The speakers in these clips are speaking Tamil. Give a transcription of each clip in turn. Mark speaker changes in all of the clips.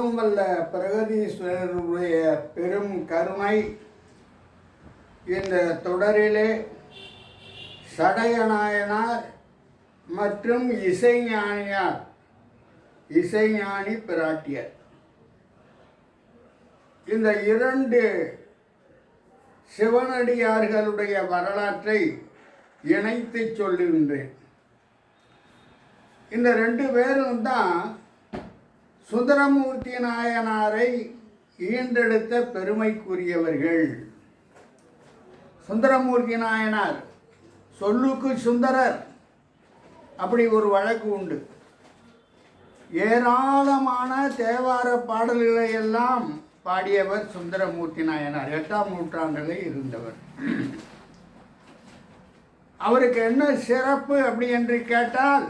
Speaker 1: வல்ல பிரகதீஸ்வரருடைய பெரும் கருணை இந்த தொடரிலே சடையநாயனார் மற்றும் இசைஞானியார் இசைஞானி பிராட்டியர். இந்த இரண்டு சிவனடியார்களுடைய வரலாற்றை இணைத்து சொல்லுகின்றேன். இந்த ரெண்டு பேரும் தான் சுந்தரமூர்த்தி நாயனாரை ஈண்டெடுத்த பெருமைக்குரியவர்கள். சுந்தரமூர்த்தி நாயனார் சொல்லுக்கு சுந்தரர் அப்படி ஒரு வழக்கு உண்டு. ஏராளமான தேவார பாடல்களை எல்லாம் பாடியவர் சுந்தரமூர்த்தி நாயனார் எட்டாம் நூற்றாண்டில் இருந்தவர். அவருக்கு என்ன சிறப்பு அப்படி என்று கேட்டால்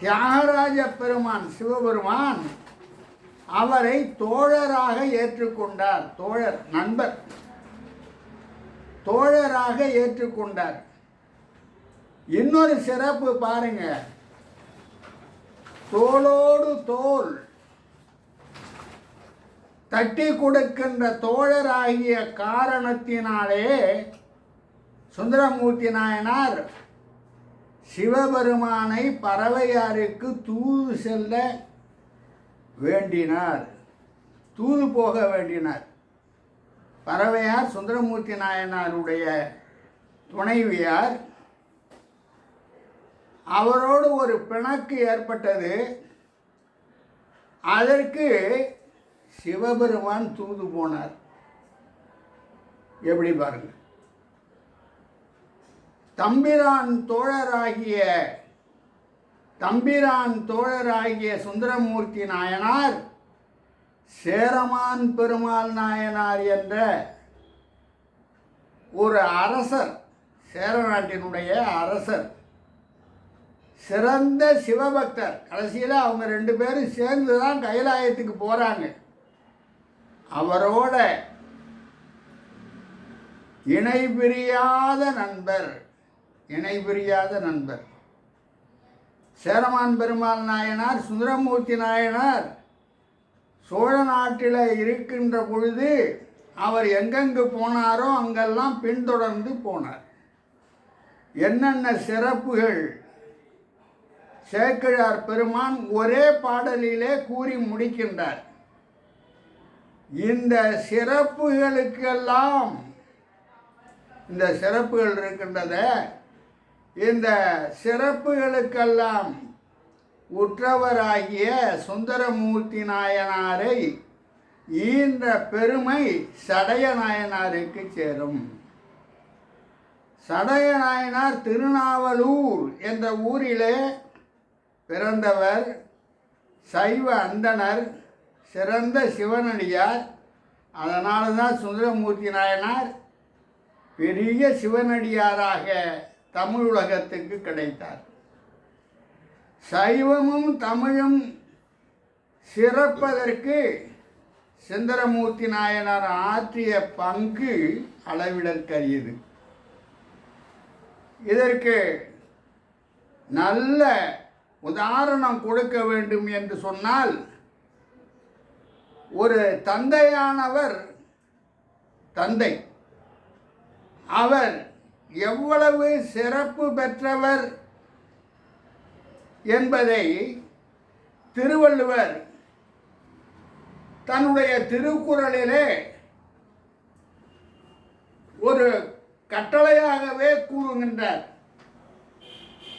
Speaker 1: தியாகராஜ பெருமான் சிவபெருமான் அவரை தோழராக ஏற்றுக்கொண்டார். தோழர் நண்பர். தோழராக ஏற்றுக்கொண்டார். இன்னொரு சிறப்பு பாருங்க. தோளோடு தோல் தட்டி கொடுக்கின்ற தோழராகிய காரணத்தினாலே சுந்தரமூர்த்தி நாயனார் சிவபெருமானை பறவையாருக்கு தூது செல்ல வேண்டினார். தூது போக வேண்டினார். பறவையார் சுந்தரமூர்த்தி நாயனாருடைய துணைவியார். அவரோடு ஒரு பிணக்கு ஏற்பட்டது. அதற்கு சிவபெருமான் தூது போனார். எப்படி பாருங்கள் தம்பிரான் தோழராகிய தம்பிரான் தோழராகிய சுந்தரமூர்த்தி நாயனார் சேரமான் பெருமாள் நாயனார் என்ற ஒரு அரசர் சேர நாட்டினுடைய அரசர் சிறந்த சிவபக்தர். கடைசியில் அவங்க ரெண்டு பேரும் சேர்ந்து தான் கைலாயத்துக்கு போகிறாங்க அவரோட இணை பிரியாத நண்பர் இணை பிரியாத நண்பர். சேரமான் பெருமாள் நாயனார் சுந்தரமூர்த்தி நாயனார் சோழ நாட்டில் இருக்கின்ற பொழுது அவர் எங்கெங்கு போனாரோ அங்கெல்லாம் பின்தொடர்ந்து போனார். என்னென்ன சிறப்புகள்? சேக்கிழார் பெருமான் ஒரே பாடலிலே கூறி முடிக்கின்றார். இந்த சிறப்புகளுக்கெல்லாம் இந்த சிறப்புகள் இருக்கின்றத இந்த சிறப்புகளுக்கெல்லாம் உற்றவராகிய சுந்தரமூர்த்தி நாயனாரை ஈன்ற பெருமை சடைய நாயனாருக்கு சேரும். சடைய நாயனார் திருநாவலூர் என்ற ஊரிலே பிறந்தவர் சைவ அந்தணர் சிறந்த சிவனடியார். அதனால தான் சுந்தரமூர்த்தி நாயனார் பெரிய சிவனடியாராக தமிழ் உலகத்துக்கு கிடைத்தார். சைவமும் தமிழும் சிறப்பதற்கு சுந்தரமூர்த்தி நாயனார் ஆற்றிய பங்கு அளவிடற்கரியது இதற்கு நல்ல உதாரணம் கொடுக்க வேண்டும் என்று சொன்னால் ஒரு தந்தையானவர் தந்தை. அவர் எவ்வளவு சிறப்பு பெற்றவர் என்பதை திருவள்ளுவர் தன்னுடைய திருக்குறளிலே ஒரு கட்டளையாகவே கூறுகின்றார்.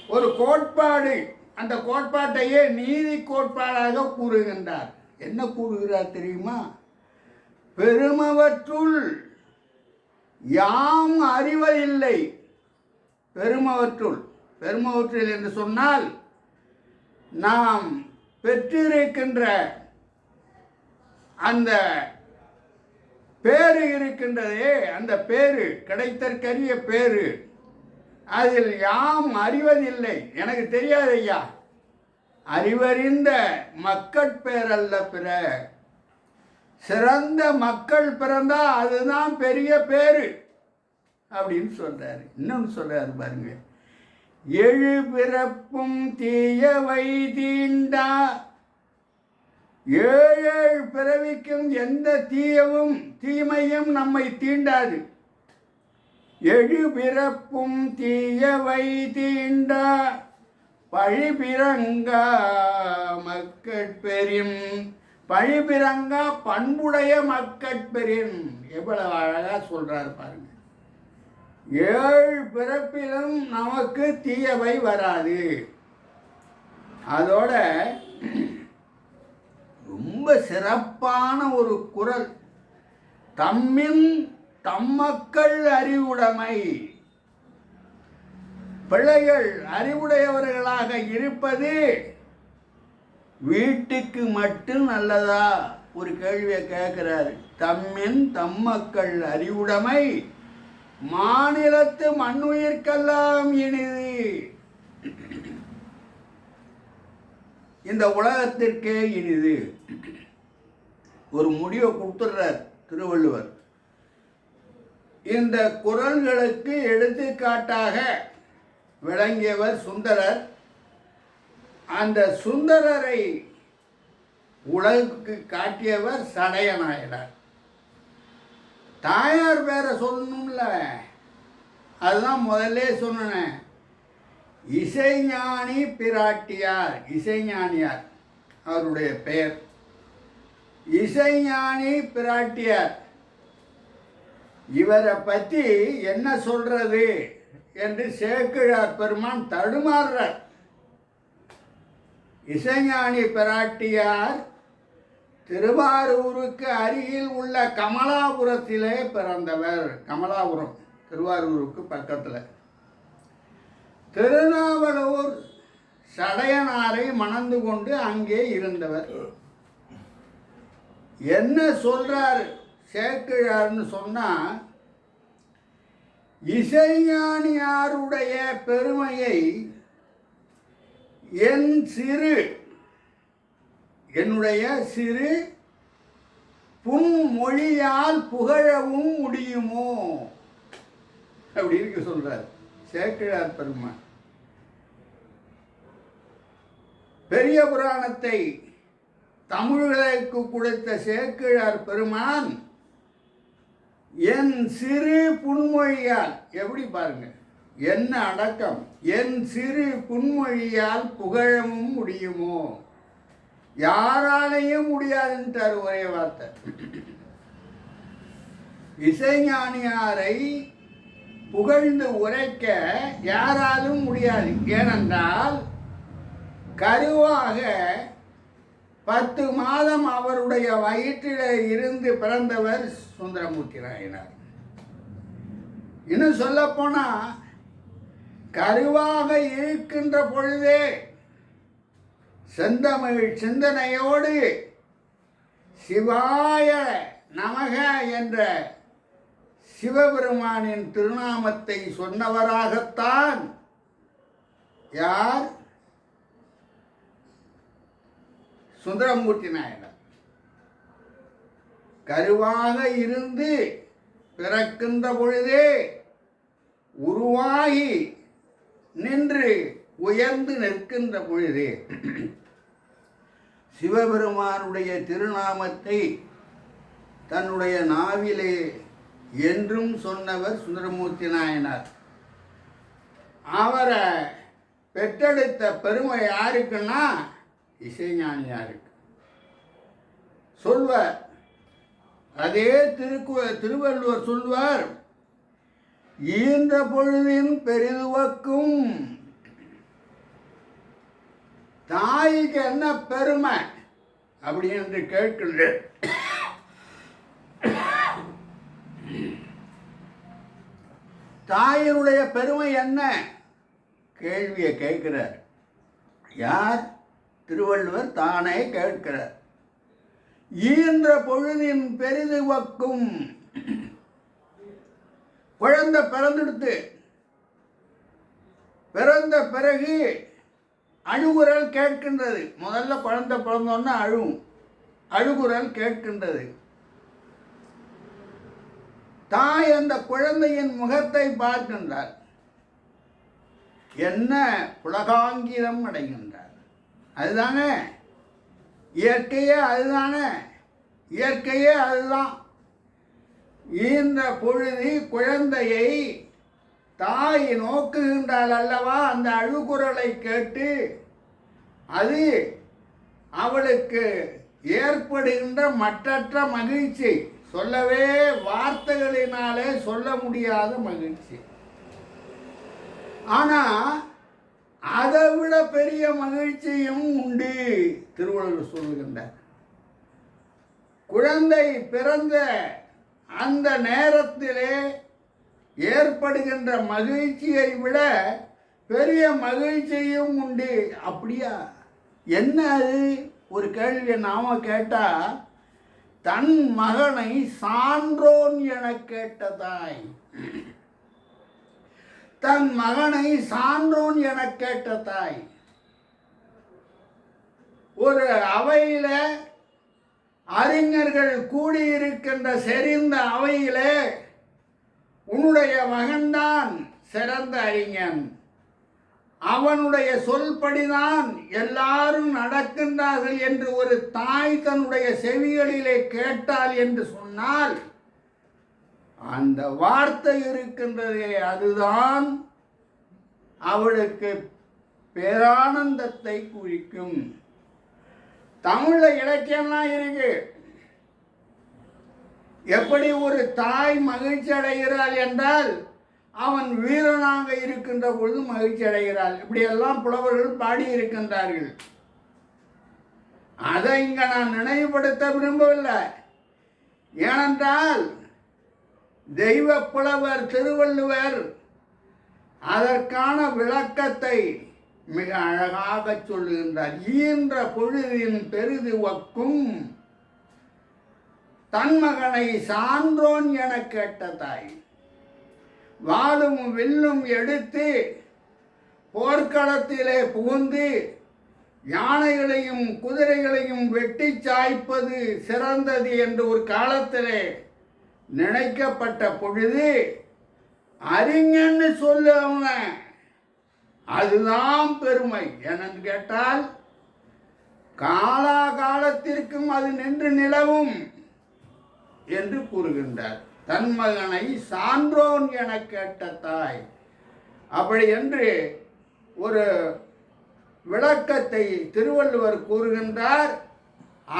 Speaker 1: ஒரு கோட்பாடு அந்த கோட்பாட்டையே நீதி கோட்பாடாக கூறுகின்றார். என்ன கூறுகிறார் தெரியுமா? பெருமவற்றுள் யாம் அறிவதில்லை பெருமவற்றுள் பெருமவற்றில் என்று சொன்னால் நாம் பெற்றிருக்கின்ற அந்த பேரு இருக்கின்றதே அந்த பேரு கிடைத்தற்கரிய பேரு அதில் யாம் அறிவதில்லை. எனக்கு தெரியாது ஐயா அறிவறிந்த மக்கட்பேரல்ல பிற சிறந்த மக்கள் பிறந்தா அதுதான் பெரிய பேர். அப்படின்னு சொல்கிறாரு இன்னொன்று சொல்கிறாரு பாருங்க. எழு பிறப்பும் தீயவை தீண்டா. ஏழு ஏழு பிறவிக்கும் எந்த தீயவும் தீமையும் நம்மை தீண்டாது. எழு பிறப்பும் தீயவை தீண்டா. பழிபிறங்கா மக்கட்பெரின் பழிபிறங்கா பண்புடைய மக்கட்பெரின் எவ்வளவு அழகாக சொல்கிறார் பாருங்க. ஏழு பிறப்பிலும் நமக்கு தீயவை வராது. அதோட ரொம்ப சிறப்பான ஒரு குரல். தம்மின் தம்மக்கள் அறிவுடைமை. பிள்ளைகள் அறிவுடையவர்களாக இருப்பது வீட்டுக்கு மட்டும் நல்லதா? ஒரு கேள்வியை கேட்கிறாரு. தம்மின் தம்மக்கள் அறிவுடைமை மாநிலத்து மண்ணுயிர்க்கெல்லாம் இனிது. இந்த உலகத்திற்கே இனிது. ஒரு முடிவை கொடுத்துடுறார் திருவள்ளுவர். இந்த குரல்களுக்கு எடுத்துக்காட்டாக விளங்கியவர் சுந்தரர் அந்த சுந்தரரை உலகுக்கு காட்டியவர் சடையநாயனார். தாயார் பேரை சொல்லணும்ல. அதுதான் முதல்ல சொன்னேன். இசைஞானி பிராட்டியார் இசைஞானியார் அவருடைய பெயர். இசைஞானி பிராட்டியார். இவரை பற்றி என்ன சொல்றது என்று சேக்கிழார் பெருமான் தடுமாறுறார். இசைஞானி பிராட்டியார் திருவாரூருக்கு அருகில் உள்ள கமலாபுரத்திலே பிறந்தவர். கமலாபுரம் திருவாரூருக்கு பக்கத்தில். திருநாவலூர் சடையனாரை மணந்து கொண்டு அங்கே இருந்தவர். என்ன சொல்றார்? சேக்கிழார்னு சொன்னால் இசைஞானியாருடைய பெருமையை என் சிறு என்னுடைய சிறு புன்மொழியால் புகழவும் முடியுமோ? அப்படி இருக்கு சொல்றார். சேக்கிழார் பெருமான். பெரிய புராணத்தை தமிழர்களுக்கு கொடுத்த சேக்கிழார் பெருமான் என் சிறு புன்மொழியால் எப்படி பாருங்கள் என்ன அடக்கம்? என் சிறு புன்மொழியால் புகழவும் முடியுமோ? யாராலையும் முடியாதுன்ட்டார் ஒரே வார்த்தை. இசைஞானியாரை புகழ்ந்து உரைக்க யாராலும் முடியாது. ஏனென்றால் கருவாக பத்து மாதம் அவருடைய வயிற்றில் இருந்து பிறந்தவர் சுந்தரமூர்த்தி நாயனார் இன்னும் சொல்லப்போனால் கருவாக இருக்கின்ற பொழுதே செந்தமிழ் சிந்தனையோடு சிவாய நமக என்ற சிவபெருமானின் திருநாமத்தை சொன்னவராகத்தான் யார்? சுந்தரமூர்த்தி நாயனர் கருவாக இருந்து பிறக்கின்ற பொழுதே உருவாகி நின்று உயர்ந்து நிற்கின்ற பொழுதே சிவபெருமானுடைய திருநாமத்தை தன்னுடைய நாவிலே என்றும் சொன்னவர் சுந்தரமூர்த்தி நாயனார். அவரை பெற்றெடுத்த பெருமை யாருக்குன்னா இசைஞானியாருக்கு. சொல்வார் அதே திருக்கு திருவள்ளுவர் சொல்வார் ஈன்ற பொழுதின் பெரிதுவக்கும் தாய்க்கு என்ன பெருமை அப்படி என்று கேட்கின்றேன். தாயினுடைய பெருமை என்ன? கேள்வியை கேட்கிறார். யார்? திருவள்ளுவர் தானே கேட்கிறார். ஈன்ற பொழுதின் பெரிதுவக்கும் குழந்தை பிறந்தெடுத்து பிறந்த பிறகு அழுகுரல் கேட்கின்றது. முதல்ல குழந்தை பிறந்தோன்னா அழுவும். அழுகுரல் கேட்கின்றது. தாய் அந்த குழந்தையின் முகத்தை பார்க்கின்றார். என்ன புலகாங்கிதம் அடைகின்றார். அதுதானே. இயற்கையே அதுதானே. இயற்கையே அதுதான். ஈன்ற பொழுது குழந்தையை தாய் நோக்குகின்றாள் அல்லவா? அந்த அழுகுரலை கேட்டு அது அவளுக்கு ஏற்படுகின்ற மற்றற்ற மகிழ்ச்சி. சொல்லவே வார்த்தைகளினாலே சொல்ல முடியாத மகிழ்ச்சி. ஆனால் அதை விட பெரிய மகிழ்ச்சியும் உண்டு திருவள்ளுவர் சொல்லுகின்றார். குழந்தை பிறந்த அந்த நேரத்திலே ஏற்படுகின்ற மகிழ்ச்சியை விட பெரிய மகிழ்ச்சியும் உண்டு. அப்படியா? என்ன அது? ஒரு கேள்வியை நாம கேட்டால் தன் மகனை சான்றோன் என கேட்ட தாய் தன் மகனை சான்றோன் என கேட்ட தாய் ஒரு அவையில் அறிஞர்கள் கூடியிருக்கின்ற செறிந்த அவையிலே உன்னுடைய மகன்தான் சிறந்த அறிஞன். அவனுடைய சொல்படிதான் எல்லாரும் நடக்கின்றார்கள் என்று ஒரு தாய் தன்னுடைய செவிகளிலே கேட்டாள் என்று சொன்னால் அந்த வார்த்தை இருக்கின்றதே அதுதான் அவளுக்கு பேரானந்தத்தை குறிக்கும். தமிழில் இலக்கியம்லாம் இருக்கு. எப்படி ஒரு தாய் மகிழ்ச்சி அடைகிறாள் என்றால் அவன் வீரனாக இருக்கின்ற பொழுது மகிழ்ச்சி அடைகிறாள். இப்படியெல்லாம் புலவர்கள் பாடியிருக்கின்றார்கள் அதை இங்கே நான் நினைவுபடுத்த விரும்பவில்லை. ஏனென்றால் தெய்வ புலவர் திருவள்ளுவர் அதற்கான விளக்கத்தை மிக அழகாக சொல்லுகின்றார். ஈன்ற பொழுதின் பெரிது ஒக்கும் தன் மகனை சான்றோன் என கேட்ட தாய். வாளும் வில்லும் எடுத்து போர்க்களத்திலே புகுந்து யானைகளையும் குதிரைகளையும் வெட்டி சாய்ப்பது சிறந்தது என்று ஒரு காலத்திலே நினைக்கப்பட்ட பொழுது அறிஞன்னு சொல்லு அவனை. அதுதான் பெருமை. என்னன்னு கேட்டால் காலாகாலத்திற்கும் அது நின்று நிலவும் என்று கூறுகின்றார். தன் மகனை சான்றோன் என கேட்ட தாய் அப்படி என்று ஒரு விளக்கத்தை திருவள்ளுவர் கூறுகின்றார்.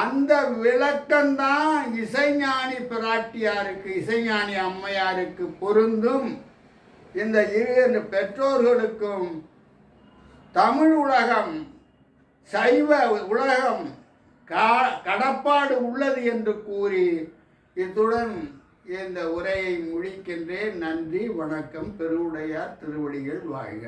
Speaker 1: அந்த விளக்கம்தான் இசைஞானி பிராட்டியாருக்கு இசைஞானி அம்மையாருக்கு பொருந்தும். இந்த இரு பெற்றோர்களுக்கும் தமிழ் உலகம் சைவ உலகம் கா கடப்பாடு உள்ளது என்று கூறி இத்துடன் இந்த உரையை முடிக்கின்றேன். நன்றி வணக்கம் பெருவுடையார் திருவடிகள் வாழ்க.